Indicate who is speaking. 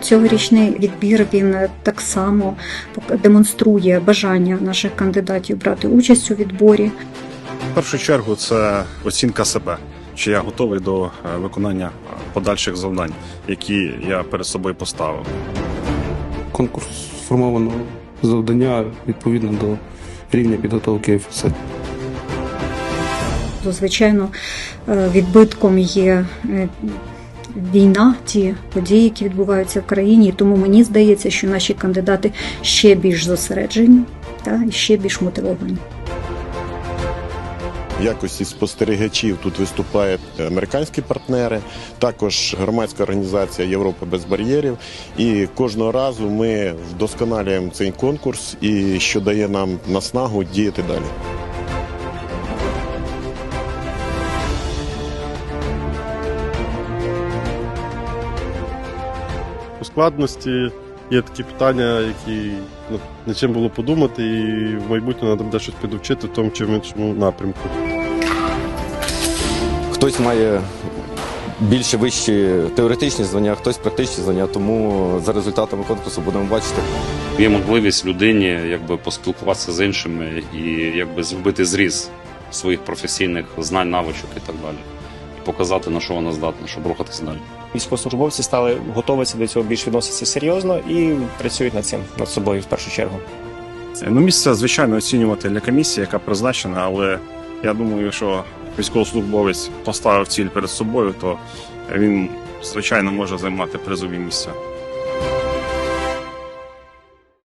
Speaker 1: Цьогорічний відбір він е, так само демонструє бажання наших кандидатів брати участь у відборі.
Speaker 2: В першу чергу це оцінка себе, чи я готовий до е, виконання подальших завдань, які я перед собою поставив.
Speaker 3: конкурс сформовано завдання відповідно до рівня підготовки ФС.
Speaker 1: Звичайно, е, відбитком є війна, ті події, які відбуваються в країні. Тому мені здається, що наші кандидати ще більш зосереджені та ще більш мотивовані.
Speaker 4: В якості спостерігачів тут виступають американські партнери, також громадська організація Європа без бар'єрів. І кожного разу ми вдосконалюємо цей конкурс, і що дає нам наснагу діяти далі.
Speaker 5: У складності є такі питання, які ну, над чим було подумати, і в майбутньому треба буде щось підвчити в тому чи в іншому напрямку.
Speaker 6: Хтось має більше вищі теоретичні знання, хтось практичні знання, тому за результатами конкурсу будемо бачити.
Speaker 7: Є можливість людині якби поспілкуватися з іншими і якби зробити зріз своїх професійних знань, навичок і так далі. І показати, на що вона здатна, щоб рухатися далі.
Speaker 8: Військовослужбовці стали готуватися до цього більш відноситися серйозно і працюють над цим над собою в першу чергу.
Speaker 2: Ну, місце, звичайно, оцінювати для комісії, яка призначена, але я думаю, що військовослужбовець поставив ціль перед собою, то він, звичайно, може займати призові місця.